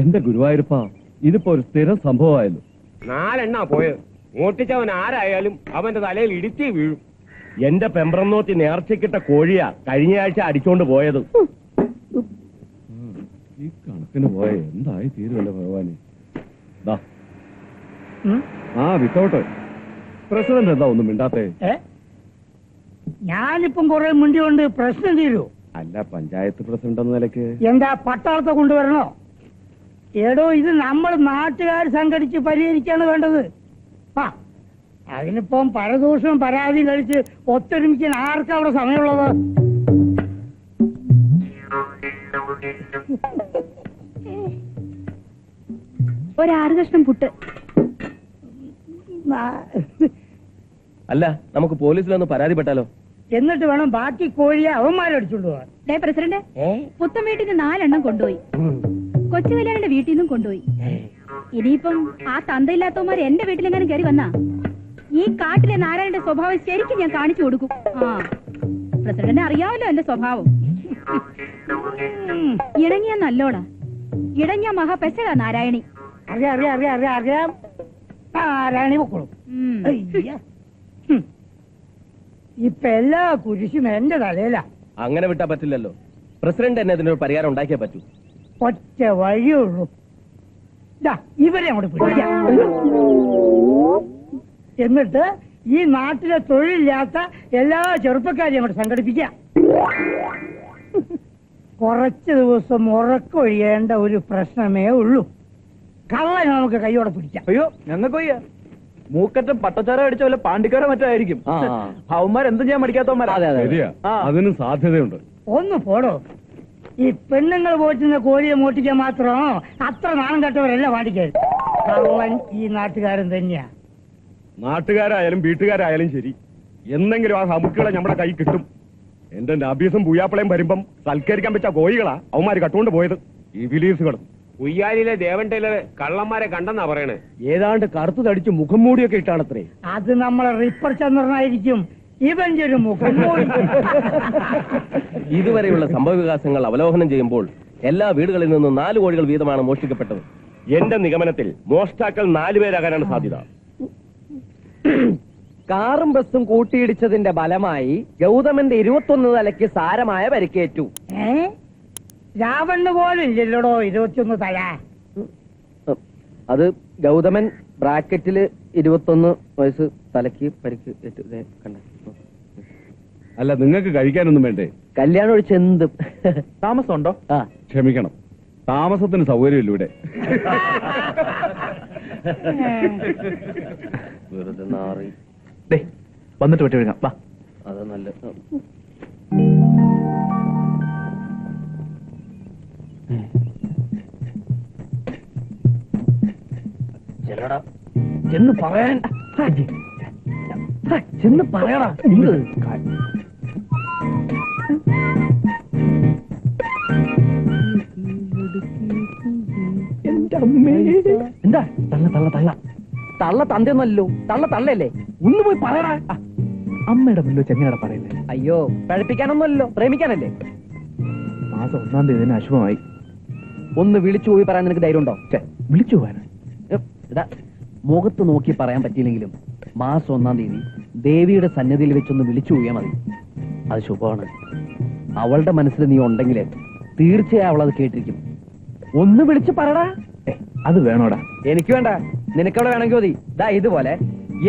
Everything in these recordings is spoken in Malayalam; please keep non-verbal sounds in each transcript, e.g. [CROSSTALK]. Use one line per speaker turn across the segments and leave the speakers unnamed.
എന്റെ ഗുരുവായൂരപ്പ ഇതിപ്പോ ഒരു സ്ഥിരം സംഭവമായല്ലോ
നാലെണ്ണാ പോയത്. മോട്ടിച്ചവൻ ആരായാലും അവന്റെ തലയിൽ ഇടിച്ചേ വീഴും.
എന്റെ പെമ്പ്രന്നോത്തി നേർച്ചക്കിട്ട കോഴിയാ കഴിഞ്ഞയാഴ്ച അടിച്ചോണ്ട് പോയത്. ഈ കണക്കിന് പോയ എന്തായി തീരുവല്ല ഭഗവാനെ? ദാ. ആ വിത്തൗട്ട് പ്രസിഡന്റ് എന്താ ഒന്നും മിണ്ടാത്തെ?
ഞാനിപ്പം കുറെ മുണ്ടി കൊണ്ട് പ്രശ്നം തീരൂ.
അല്ല പഞ്ചായത്ത് പ്രസിഡന്റ് എന്ന നിലയ്ക്ക്.
എന്താ പട്ടാളത്തെ കൊണ്ടുവരണോ? എടോ ഇത് നമ്മൾ നാട്ടുകാർ സംഘടിച്ച് പരിഹരിക്കാണ് വേണ്ടത്. ആ അതിനിപ്പം പരദൂഷണം പരാതി കഴിച്ച് ഒത്തൊരുമിക്കാൻ ആർക്കാ അവിടെ സമയമുള്ളത്?
ഒരാറ് കഷ്ണം പുട്ട്
അല്ല നമുക്ക് പോലീസിലൊന്ന് പരാതിപ്പെട്ടാലോ?
എന്നിട്ട് വേണം ബാക്കി കോഴിയെ അവന്മാരടിച്ചോണ്ട് പോവാൻ
പ്രസിഡന്റ് പുത്തൻ വീട്ടിന് നാലെണ്ണം കൊണ്ടുപോയി. കൊച്ചു കല്യാണിന്റെ വീട്ടിൽ നിന്നും കൊണ്ടുപോയി. ഇനിയിപ്പം ആ തന്തയില്ലാത്തവന്മാർ എന്റെ വീട്ടിലെങ്ങാനും കയറി വന്നാ? ഈ കാട്ടിലെ നാരായണന്റെ സ്വഭാവം ശരിക്കും ഞാൻ കാണിച്ചു കൊടുക്കും. ആ പ്രസിഡന്റ് അറിയാമല്ലോ എന്റെ സ്വഭാവം. ഇണങ്ങിയ നല്ലോണ. ഇടങ്ങിയ മഹാപെശകാ നാരായണി.
അറിയാം അറിയാം അറിയാം അറിയാം അറിയാം. ആരാണി പൊക്കോളും. ഹും. ഇപ്പൊ എല്ലാ കുരിശും എന്റെ തലയിലാ.
അങ്ങനെ വിട്ടാ പറ്റില്ലല്ലോ. പ്രസിഡന്റ് എന്നെ ഇതിനൊരു പരിഹാരം ഉണ്ടാക്കിയേ പറ്റൂ.
ഒറ്റ വഴിയുള്ളൂ ദാ, ഇവരെ അങ്ങോട്ട് പിടിക്കാം എന്നിട്ട് ഈ നാട്ടിലെ തൊഴിലില്ലാത്ത എല്ലാ ചെറുപ്പക്കാരെയും അങ്ങോട്ട് സംഘടിപ്പിക്കാം. കുറച്ച് ദിവസം ഉറക്കൊഴിയേണ്ട ഒരു പ്രശ്നമേ ഉള്ളൂ. കള്ളനെ നമുക്ക് കൈയോടെ പിടിക്കാം.
അയ്യോ ഞങ്ങൾക്ക് വയ്യ. മൂക്കറ്റം പട്ടച്ചാര അടിച്ച വല്ല പാണ്ടിക്കാരോ
മറ്റായിരിക്കും.
അവന്മാർ എന്തും ചെയ്യാൻ മടിക്കാത്തവന്മാരാ.
അതിന് സാധ്യതയുണ്ട്.
ഒന്ന് പോടോ. ഈ പെണ്ണുങ്ങൾ പോറ്റുന്ന കോഴിയെ മോട്ടിക്കാൻ മാത്രം അത്ര നാണം കെട്ടവരല്ല വാടിക്കാൻ കള്ളൻ ഈ നാട്ടുകാരൻ തന്നെയാ.
നാട്ടുകാരായാലും വീട്ടുകാരായാലും ശരി. എന്തെങ്കിലും ആ സമുക്കുകളെ നമ്മുടെ കൈ കിട്ടും. എന്റെ നബീസും പൂയാപ്പിളയും വരുമ്പം സൽക്കരിക്കാൻ പറ്റിയ കോഴികളാ അവന്മാര് കട്ടുകൊണ്ട് പോയത്. ഈ വിലീസുകളും.
ഉയ്യാലിലെ ദേവൻ ടൈലർ കള്ളന്മാരെ കണ്ടെന്നാ പറയണേ?
ഏതാണ്ട് കറുത്തു തടിച്ച് മുഖം മൂടിയൊക്കെ ഇട്ടാണത്രേ.
അത് നമ്മളെ റിപ്പർ ചന്ദ്രനായിരിക്കും. ഇവന്റെ ഒരു മുഖം [LAUGHS]
ഇതുവരെയുള്ള സംഭവവികാസങ്ങൾ അവലോകനം ചെയ്യുമ്പോൾ എല്ലാ വീടുകളിൽ നിന്നും നാല് കോടികൾ വീതമാണ് മോഷ്ടിക്കപ്പെട്ടത്.
എന്റെ നിഗമനത്തിൽ മോഷ്ടാക്കൾ നാലുപേരാകാനാണ് സാധ്യത. [CLEARS THROAT]
കാറും ബസ്സും കൂട്ടിയിടിച്ചതിന്റെ ഫലമായി ഗൗതമന്റെ ഇരുപത്തൊന്ന് തലയ്ക്ക് സാരമായ പരിക്കേറ്റു.
ഏ? രാവണ് പോലില്ലല്ലോ ഇരുപത്തിയൊന്ന് തല?
അത് ഗൗതമൻ ബ്രാക്കറ്റിൽ ഇരുപത്തൊന്ന് വയസ്സ് തലയ്ക്ക് പരിക്ക് കണ്ട. ദേ?
അല്ല നിങ്ങൾക്ക് കഴിക്കാനൊന്നും വേണ്ടേ?
കല്യാണം ഒഴിച്ച് എന്തും താമസമുണ്ടോ? ആ.
ക്ഷമിക്കണം. താമസത്തിന് സൗകര്യമില്ല ഇവിടെ.
വെറുതെ നാറി.
വന്നിട്ട് വെട്ടി വിഴുങ്ങാം. വാ.
അതാ നല്ല
ചെല്ലടാ. ചെന്ന് പറയാൻ. ചെന്ന് പറയടാ. എന്ത്? തള്ള തള്ള തള്ള. തള്ള തന്തയൊന്നല്ലോ തള്ള തള്ളയല്ലേ? ഒന്ന് പോയി പറയടാ. അമ്മയുടെ മുന്നിൽ ചെങ്ങയുടെ പറയുന്നത് അയ്യോ പഴപ്പിക്കാനൊന്നുമല്ലോ. പ്രേമിക്കാനല്ലേ? മാസം ഒന്നാം തീയതി അശുഭമായി. ഒന്ന് വിളിച്ചു പോയി പറയാൻ നിനക്ക് ധൈര്യം ഉണ്ടോ വിളിച്ചു പോകാൻ മുഖത്ത് നോക്കി പറയാൻ പറ്റിയില്ലെങ്കിലും മാസം ഒന്നാം തീയതി ദേവിയുടെ സന്നിധിയിൽ വെച്ചൊന്ന് വിളിച്ചു പോയാൽ മതി. അത് ശുഭമാണ്. അവളുടെ മനസ്സിൽ നീ ഉണ്ടെങ്കിൽ തീർച്ചയായും അവളത് അത് കേട്ടിരിക്കും. ഒന്ന് വിളിച്ച് പറടാ. അത് വേണോടാ. എനിക്ക് വേണ്ട. നിനക്കവിടെ വേണമെങ്കിൽ മതി. ദാ ഇതുപോലെ.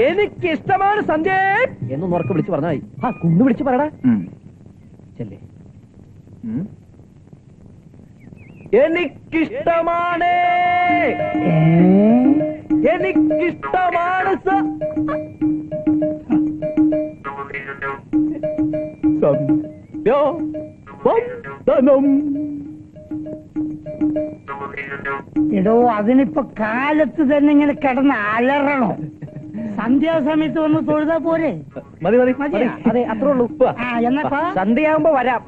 എനിക്ക് ഇഷ്ടമാണ് സന്ധ്യ എന്ന് ഉറക്കെ വിളിച്ച് പറഞ്ഞാൽ മതി. ആ കുന്ന് വിളിച്ച് പറടാ. ചെല്ലേ. എനിക്കിഷ്ടമാണ് എനിക്കിഷ്ടമാണ് സ- സന്ധ്യാവന്ദനം.
എടോ അതിനിപ്പോ കാലത്ത് തന്നെ ഇങ്ങനെ കിടന്ന് അലറണോ. സന്ധ്യാസമയത്ത് വന്ന് തൊഴുതാ പോരെ?
മതി മതി? മതി. അതെ അത്രേ ഉള്ളൂ.
ആ എന്നപ്പാ
സന്ധ്യയാകുമ്പോ വരാം.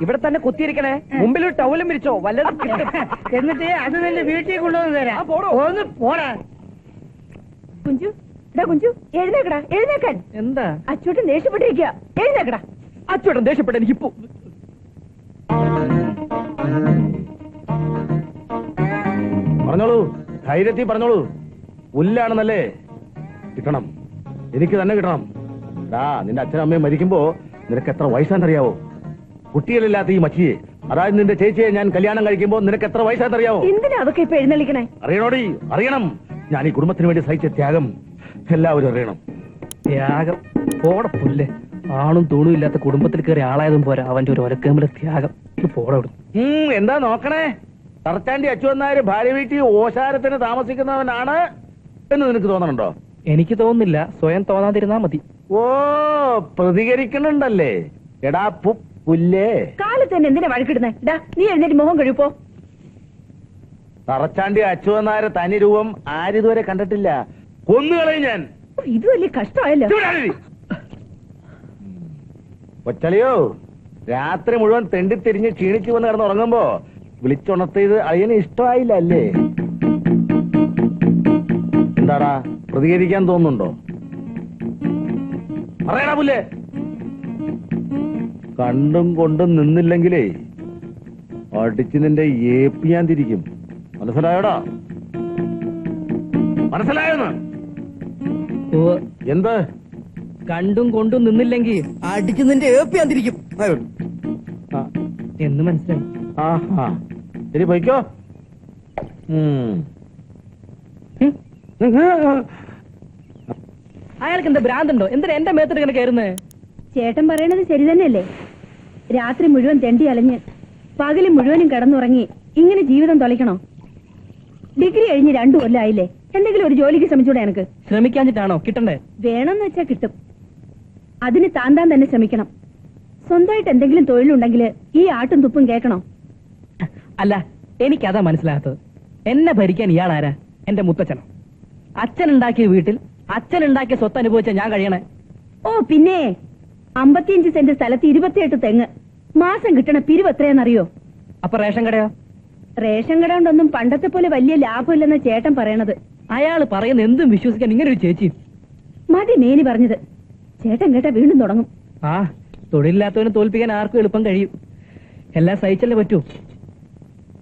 ഇവിടെ തന്നെ കുത്തിയിരിക്കണേ. മുമ്പിൽ ഒരു ടൗലും വിരിച്ചോ? വല്ലതും [LAUGHS]
എന്നിട്ട് അത് നിന്റെ വീട്ടിൽ കൊണ്ടുവന്ന് തരാം. ഒന്ന് പോടാ.
കുഞ്ചു എടാ കുഞ്ചു എഴുന്നേക്കടാ എഴുന്നേക്കാൻ.
എന്താ?
അച്ചോട്ടൻ ദേഷ്യപ്പെട്ടിരിക്കുക എഴുന്നേക്കടാ.
അച്ചോട്ടൻ ദേഷ്യപ്പെട്ട പോ
പറഞ്ഞോളൂ ധൈര്യത്തി പറഞ്ഞോളൂ. പുല്ലാണെന്നല്ലേ? കിട്ടണം. എനിക്ക് തന്നെ കിട്ടണം. ഡാ നിന്റെ അച്ഛനും അമ്മയും മരിക്കുമ്പോ നിനക്ക് എത്ര വയസ്സാണെന്നറിയാവോ? കുട്ടികളില്ലാത്ത ഈ മച്ചിയെ. അതായത് നിന്റെ ചേച്ചിയെ ഞാൻ കല്യാണം കഴിക്കുമ്പോ നിനക്ക് എത്ര വയസ്സാണെന്നറിയാവോ?
എന്തിനാ അതൊക്കെ ഇപ്പൊ എഴുന്നള്ളിക്കണേ?
അറിയണോടി അറിയണം. ഞാൻ ഈ കുടുംബത്തിന് വേണ്ടി സഹിച്ച ത്യാഗം എല്ലാവരും അറിയണം.
ത്യാഗം? പോടെ പുല്ലേ. ആണും തൂണും ഇല്ലാത്ത കുടുംബത്തിൽ കയറി ആളായതും പോരാ അവന്റെ ഒരു ഒരക്കേമ്പിലെ ത്യാഗം. ഇത് പോടെ വിടും
എന്താ നോക്കണേ? തറച്ചാണ്ടി അച്ചുവന്നാര് ഭാര്യ വീട്ടിൽ ഓശാരത്തിന് താമസിക്കുന്നവനാണ് എന്ന് നിനക്ക് തോന്നണുണ്ടോ
എനിക്ക് തോന്നുന്നില്ല. സ്വയം തോന്നാതിരുന്നാ മതി.
ഓ പ്രതികരിക്കണുണ്ടല്ലേ എടാ പു പുല്ലേ.
കാലത്ത് തന്നെ എന്തിനാ വഴക്കിടുന്നേ? നീ എഴുന്നേറ്റ് മുഖം കഴിപ്പോ
തറച്ചാണ്ടി അച്ചുവന്നാര തനി രൂപം ആരിതുവരെ കണ്ടിട്ടില്ല. കൊന്നുകളയും ഞാൻ.
ഇത് വലിയ കഷ്ടമായല്ലോ.
ഒച്ചളിയോ രാത്രി മുഴുവൻ തെണ്ടി തിരിഞ്ഞ് ക്ഷീണിച്ചു വന്ന് കിടന്ന് ഉറങ്ങുമ്പോ വിളിച്ചുണർത്തിയത് അളിയന് ഇഷ്ടമായില്ല അല്ലേ? എന്താടാ പ്രതികരിക്കാൻ തോന്നുന്നുണ്ടോ? പറയടാ പുല്ലേ. കണ്ടും കൊണ്ടും നിന്നില്ലെങ്കിലേ അടിച്ച് നിന്റെ ഏപ്പ് ഞാൻ തിരിക്കും മനസ്സിലായോടാ? മനസ്സിലായോന്ന്?
ഓ
എന്ത്?
കണ്ടും കൊണ്ടും നിന്നില്ലെങ്കിൽ അടിക്കുന്നതിന്റെ ഏപ്പിയാന്തിരിക്കും
ആ
എന്ന് മനസ്സിലായി.
ആഹാ. ശരി പോയിക്കോ. ഉം.
അയാൾക്ക് എന്താ ഭ്രാന്തുണ്ടോ? എന്തിനാ എന്റെ മേത്തിട്ട് ഇങ്ങനെ കയറുന്നത്
ചേട്ടൻ പറയണത് ശരി തന്നെയല്ലേ? രാത്രി മുഴുവൻ തെണ്ടി അലഞ്ഞ് പകൽ മുഴുവനും കിടന്നുറങ്ങി ഇങ്ങനെ ജീവിതം തൊലയ്ക്കണോ? ഡിഗ്രി കഴിഞ്ഞ് രണ്ടു കൊല്ലായില്ലേ? എന്തെങ്കിലും ഒരു ജോലിക്ക് ശ്രമിച്ചൂടെ എനക്ക്?
ശ്രമിക്കാഞ്ഞിട്ടാണോ? കിട്ടണ്ടേ?
വേണമെന്ന് വെച്ചാ കിട്ടും. അതിന് താൻ താൻ തന്നെ ശ്രമിക്കണം. സ്വന്തമായിട്ട് എന്തെങ്കിലും തൊഴിലുണ്ടെങ്കിൽ ഈ ആട്ടും തുപ്പും കേൾക്കണോ?
അല്ല എനിക്കതാ മനസ്സിലാകാത്തത്. എന്നെ ഭരിക്കാൻ ഇയാൾ ആരാ എന്റെ മുത്തച്ഛനോ? അച്ഛൻ ഉണ്ടാക്കിയ വീട്ടിൽ അച്ഛൻ ഉണ്ടാക്കിയ സ്വത്ത് അനുഭവിച്ച ഞാൻ കഴിയണേ?
ഓ പിന്നെ അമ്പത്തിയഞ്ച് സെന്റ് സ്ഥലത്ത് ഇരുപത്തിയെട്ട് തെങ്ങ്. മാസം കിട്ടണ പിരിവ് എത്രയാണെന്നറിയോ?
അപ്പൊ റേഷൻ കടയോ?
റേഷൻ കട കൊണ്ടൊന്നും പണ്ടത്തെ പോലെ വലിയ ലാഭമില്ലെന്ന ചേട്ടൻ പറയണത്.
അയാൾ പറയുന്ന എന്തും വിശ്വസിക്കാൻ ഇങ്ങനെ ഒരു ചേച്ചി.
മതി മേനി പറഞ്ഞത്. ചേട്ടൻ കേട്ടാ വീണ്ടും തുടങ്ങും.
ആ തൊഴിലില്ലാത്തവനെ തോൽപ്പിക്കാൻ ആർക്കും എളുപ്പം കഴിയും. എല്ലാം സഹിച്ചല്ലേ പറ്റൂ.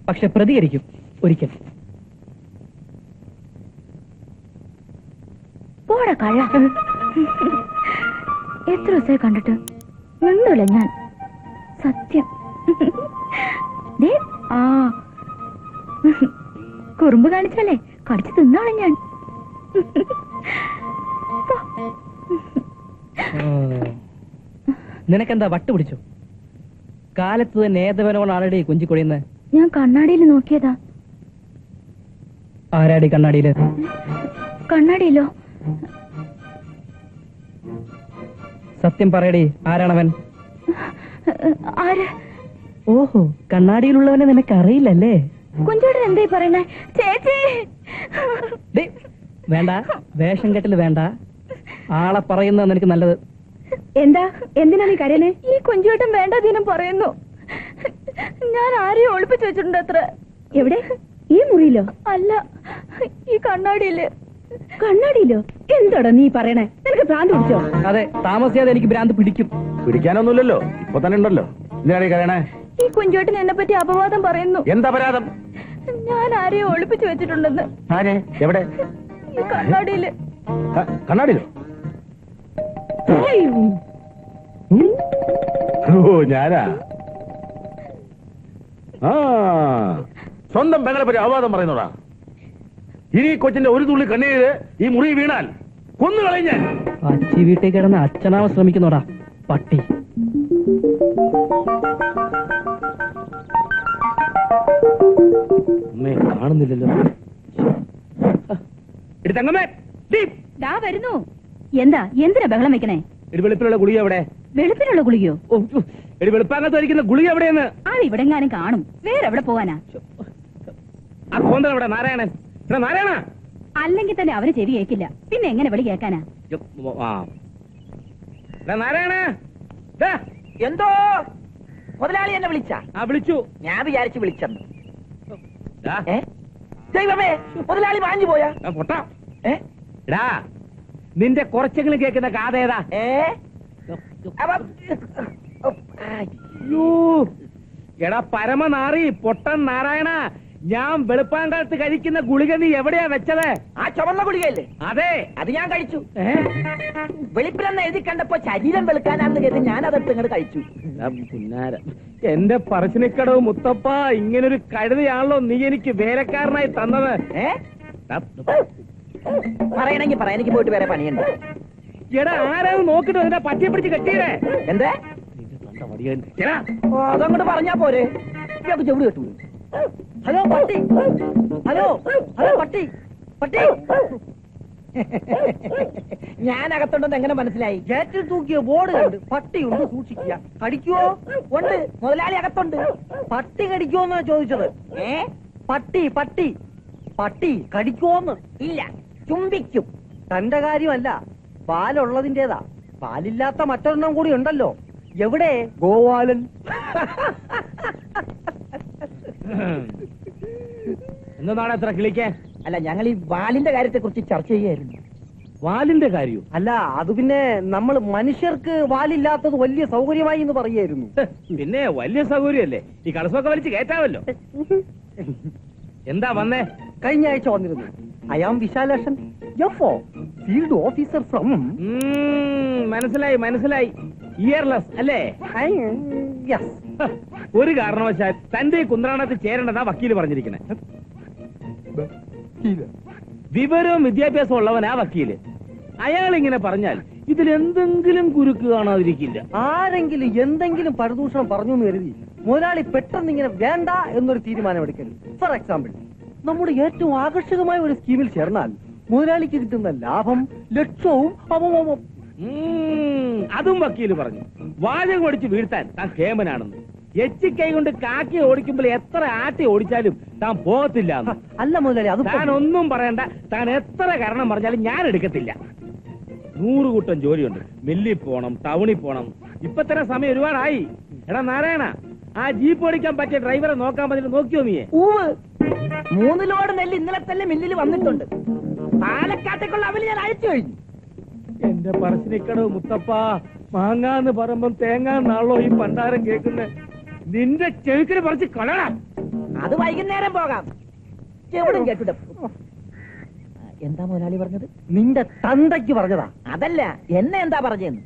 പക്ഷെ പ്രതികരിക്കും ഒരിക്കൽ.
പോടാ എത്ര ദിവസമായി കണ്ടിട്ട്? മിണ്ടൂല ഞാൻ. സത്യം. ആ കുറുമ്പ് കാണിച്ചാലേ കടിച്ചു തിന്നാണ് ഞാൻ.
നിനക്കെന്താ വട്ട് പിടിച്ചു? കാലത്ത് തന്നെ ഏതവനോടാണടി കുഞ്ചിക്കൊടിയുന്നത്
ഞാൻ കണ്ണാടിയിൽ നോക്കിയതാ.
ആരാടി കണ്ണാടിയിൽ?
കണ്ണാടിയിലോ?
സത്യം പറയടി ആരാണവൻ?
ആര്?
ഓഹോ കണ്ണാടിയിലുള്ളവനെ നിനക്ക്
കുഞ്ചോടൻ എന്തായി പറയണേ ചേച്ചി!
വേണ്ട. വേഷം കെട്ടിൽ വേണ്ട. ആളെ പറയുന്ന എനിക്ക് നല്ലത്.
എന്താ? എന്തിനാ നീ കരയണേ ഈ കുഞ്ചുവേട്ടൻ വേണ്ട ദിനം പറയുന്നു. ഞാൻ ആരെയും ഒളിപ്പിച്ചു വെച്ചിട്ടുണ്ട് അത്ര. എവിടെ? ഈ മുറിയിലോ? അല്ല ഈ കണ്ണാടിയിൽ. കണ്ണാടിയിലോ? എന്തോടാ നീ പറയണേ? നിനക്ക് ഭ്രാന്ത് പിടിച്ചോ?
അതെ താമസിയാതെ എനിക്ക് ഭ്രാന്ത് പിടിക്കും.
പിടിക്കാനൊന്നുമില്ലല്ലോ. ഇപ്പൊ തന്നെ ഉണ്ടല്ലോ. എന്തിനാണ് ഈ കരയണേ?
ഈ കുഞ്ചുവേട്ടൻ എന്നെ പറ്റി അപവാദം പറയുന്നു.
എന്താ അപരാധം?
ഞാൻ ആരെയും ഒളിപ്പിച്ചു വെച്ചിട്ടുണ്ടെന്ന്.
ആരെ? എവിടെ?
ഈ
കണ്ണാടിയിൽ. കണ്ണാടിയിലോ? ഓ ഞാനാ? ആ സ്വന്തം പെങ്ങളെ പറ്റി അപവാദം പറയുന്നോടാ. ഇനി കൊച്ചിന്റെ ഒരു തുള്ളി കണ്ണീര് ഈ മുറി വീണാൽ കൊന്നു ഞാൻ
അച്ചി വീട്ടിൽ കിടന്ന് അച്ഛനാവാൻ ശ്രമിക്കുന്നോടാ പട്ടി.
കാണുന്നില്ലല്ലോ.
ദീ,
ദാ വരുന്നു. എന്താ എന്തിനാ ബഹളം വെക്കണേ?
ഒരു വെളുപ്പിലുള്ള ഗുളിക എവിടെ?
വെളുപ്പിനുള്ള ഗുളികയോ?
ഒരു വെളുപ്പാകത്ത് വരിക്കുന്ന ഗുളിക എവിടെയെന്ന്?
അത് ഇവിടെങ്ങാനും കാണും. വേറെ എവിടെ പോവാനാ?
ആ എവിടെ? നാരായണൻ. നാരായണ.
അല്ലെങ്കിൽ തന്നെ അവർ ചെവി കേൾക്കില്ല പിന്നെ എങ്ങനെ വിളി കേൾക്കാനാ
നാരായണ. ദാ,
എന്തോ? മുതലാളി എന്നെ വിളിച്ച?
ആ വിളിച്ചു.
ഞാൻ വിചാരിച്ചു വിളിച്ചെന്ന്. ദൈവമേ മുതലാളി മാഞ്ഞു പോയാ?
പൊട്ടാ. എടാ നിന്റെ കുറച്ചെങ്കിലും കേൾക്കുന്ന കാതേതാ എടാ പരമനാറി പൊട്ടൻ നാരായണ. ഞാൻ വെളുപ്പാങ്കാലത്ത് കഴിക്കുന്ന ഗുളിക നീ എവിടെയാ വെച്ചത്?
ആ ചുവന്ന ഗുളികയല്ലേ?
അതെ.
അത് ഞാൻ കഴിച്ചു. വെളിപ്പിലെന്ന് എഴുതി കണ്ടപ്പോ ശരീരം വെളുക്കാനാണെന്ന് കരുതി ഞാൻ അതെടുത്ത് ഇങ്ങോട്ട് കഴിച്ചു
പുന്നാര. എന്റെ പറശ്ശിനിക്കടവ് മുത്തപ്പ ഇങ്ങനൊരു കഴുതയാണല്ലോ നീ എനിക്ക് വേലക്കാരനായി തന്നത്.
പറയണെങ്കി പറയാ എനിക്ക് പോയിട്ട് വേറെ പണിയുണ്ട്.
എടാ ആരാന്ന് നോക്കിട്ട് അതിന്റെ പറ്റിയെ പിടിച്ച് കെട്ടിയേ
എന്തേ? അതങ്ങോട്ട് പറഞ്ഞാ പോരെ. കെട്ടു കേട്ടു. ഹലോ പട്ടി. ഹലോ ഹലോ പട്ടി. പട്ടി. ഞാൻ അകത്തുണ്ടെന്ന് എങ്ങനെ മനസ്സിലായി? ഗേറ്റിൽ തൂക്കിയ ബോർഡ് കണ്ട് പട്ടിയുണ്ട് സൂക്ഷിക്കുക. കടിക്കുവോ? ഉണ്ട്. മുതലാളി അകത്തുണ്ട്. പട്ടി കടിക്കുവോന്നാ ചോദിച്ചത്. ഏ? പട്ടി പട്ടി. പട്ടി കടിക്കുവോന്ന്? ഇല്ല. ചുംബിക്കും. തന്റെ കാര്യമല്ല. പാലുള്ളതിന്റേതാ പാലില്ലാത്ത മറ്റൊരെണ്ണം കൂടി ഉണ്ടല്ലോ. എവിടെ? ഗോവാലൻ. [LAUGHS]
എന്നതാണ് എത്ര കിളിക്കേ?
അല്ല ഞങ്ങൾ ഈ വാലിന്റെ കാര്യത്തെ കുറിച്ച് ചർച്ച ചെയ്യായിരുന്നു.
വാലിന്റെ കാര്യവും
അല്ല അത് പിന്നെ നമ്മൾ മനുഷ്യർക്ക് വാലില്ലാത്തത് വലിയ സൗകര്യമായി എന്ന് പറയായിരുന്നു.
പിന്നെ വലിയ സൗകര്യമല്ലേ? ഈ കളസൊക്കെ വലിച്ച് കയറ്റാവല്ലോ എന്താ വന്നേ?
കഴിഞ്ഞ ആഴ്ച വന്നിരുന്നു. ഐ ആം വിശാലേഷൻ എഫ് ഫീൽഡ് ഓഫീസർ ഫ്രം
മനസ്സിലായി മനസ്സിലായി. ഇയർലെസ് അല്ലേ? ഒരു കാരണവശാൽ തന്റെ കുന്ത്രാണത്തിൽ ചേരേണ്ടതാ വക്കീൽ പറഞ്ഞിരിക്കണേ. വിവരവും വിദ്യാഭ്യാസവും ഉള്ളവനാ വക്കീൽ. അയാൾ ഇങ്ങനെ പറഞ്ഞാൽ ഇതിൽ എന്തെങ്കിലും കുരുക്ക് കാണാതിരിക്കില്ല.
ആരെങ്കിലും എന്തെങ്കിലും പരദൂഷണം പറഞ്ഞു എന്ന് കരുതി മുതലാളി പെട്ടെന്ന് ഇങ്ങനെ വേണ്ട എന്നൊരു തീരുമാനം എടുക്കരുത്. ഫോർ എക്സാമ്പിൾ നമ്മുടെ ഏറ്റവും ആകർഷകമായ ഒരു സ്കീമിൽ ചേർന്നാൽ മുതലാളിക്ക് കിട്ടുന്ന ലാഭം ലക്ഷവും അവമോമം
അതും വക്കീൽ പറഞ്ഞു. വാചകം അടിച്ച് വീഴ്ത്താൻ താൻ കേമനാണെന്ന് എച്ചിക്കൈ കൊണ്ട് കാക്കി ഓടിക്കുമ്പോൾ എത്ര ആട്ടി ഓടിച്ചാലും താൻ പോകത്തില്ല
അല്ല മുതലാളി അത്
താൻ ഒന്നും പറയണ്ട. താൻ എത്ര കാരണം പറഞ്ഞാലും ഞാൻ എടുക്കത്തില്ല. നൂറ് കൂട്ടം ജോലിയുണ്ട്. മില്ലിൽ പോണം ടൗണിൽ പോണം. ഇപ്പൊ തന്നെ സമയം ഒരുപാടായി. എടാ നാരായണ ആ ജീപ്പ് ഓടിക്കാൻ പറ്റിയ ഡ്രൈവറെ നോക്കാൻ പറ്റില്ല നോക്കിയോ നീയെ?
മൂന്ന് ലോഡ് നെല്ല് ഇന്നലെ തന്നെ മില്ലിൽ വന്നിട്ടുണ്ട്. പാലക്കാട്ടേക്കുള്ള അവൽ ഞാൻ അയച്ചു കഴിഞ്ഞു.
എന്റെ പറശ്ശിനിക്കടവ് മുത്തപ്പ മാങ്ങാന്ന് പറയുമ്പം തേങ്ങാന്നാണല്ലോ ഈ പണ്ടാരം കേൾക്കുന്നത് നിന്റെ ചെവിക്കിന് പറിച്ച് കളയണം
അത് വൈകുന്നേരം പോകാം. എവിടെ കേട്ടിട്ട് എന്താ മുതലാളി പറഞ്ഞത്? നിന്റെ തന്തയ്ക്ക് പറഞ്ഞതാ. അതല്ല എന്നെ എന്താ പറഞ്ഞെന്ന്?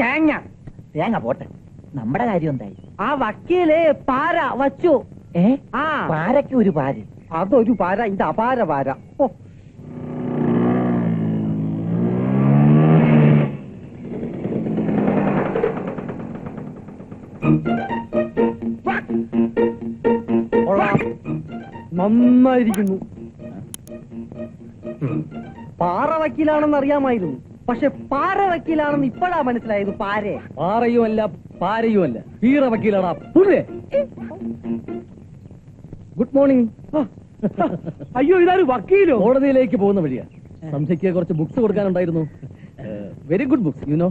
തേങ്ങ. തേങ്ങ പോട്ടെ. നമ്മുടെ കാര്യം എന്തായി? ആ വക്കീൽ പാര വച്ചു. ഏ? ആ. പാരയ്ക്ക് ഒരു പാര്. അതൊരു പാര ഇത് അപാര പാര. ഓ. കൊള്ളാം. നന്നായിരിക്കുന്നു. പാറ വക്കീലാണെന്ന് അറിയാമായിരുന്നു. പക്ഷെ പാറ വക്കീലാണെന്ന് ഇപ്പോഴാ മനസ്സിലായത് പാരെ.
പാറയുമല്ല പാരയുമല്ല. ഈറ വക്കീലാണാ പുല്ലേ ഗുഡ് മോർണിംഗ്
അയ്യോ ഇതാരും വക്കീലോ?
കോടതിയിലേക്ക് പോകുന്ന വഴിയാ. സംശയ്ക്ക് കുറച്ച് books കൊടുക്കാനുണ്ടായിരുന്നു. Very good books you know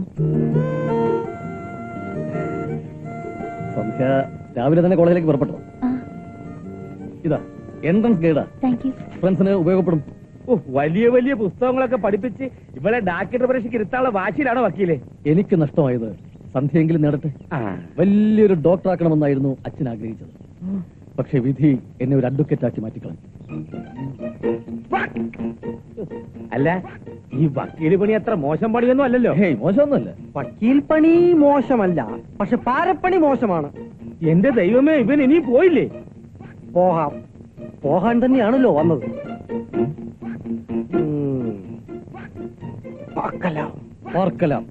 സംഖ്യ രാവിലെ തന്നെ കോളേജിലേക്ക് പുറപ്പെട്ടു. ഇതാ എൻട്രൻസ് ഗൈഡാ ഫ്രണ്ട്സിന് ഉപയോഗപ്പെടും.
ഓ, വലിയ വലിയ പുസ്തകങ്ങളൊക്കെ പഠിപ്പിച്ച് ഇവളെ ഡാക്ടർ പരീക്ഷയ്ക്ക് ഇരുത്താനുള്ള വാശിയിലാണ് വക്കീലെ?
എനിക്ക് നഷ്ടമായത് സന്ധ്യയെങ്കിലും നേടട്ടെ. വലിയൊരു ഡോക്ടർ ആക്കണമെന്നായിരുന്നു അച്ഛൻ ആഗ്രഹിച്ചത്. പക്ഷെ വിധി എന്നെ ഒരു അഡ്വക്കേറ്റ് ആക്കി മാറ്റിക്കളഞ്ഞു.
അല്ല ഈ വക്കീൽ പണി അത്ര മോശം പണിയൊന്നും അല്ലല്ലോ.
മോശമൊന്നുമല്ല.
വക്കീൽ പണി മോശമല്ല പക്ഷെ പാരപ്പണി മോശമാണ്.
എന്റെ ദൈവമേ ഇവൻ ഇനി പോയില്ലേ?
പോകാം. പോകാൻ തന്നെയാണല്ലോ വന്നത്.
പാർക്കലാം.
പാർക്കലാം.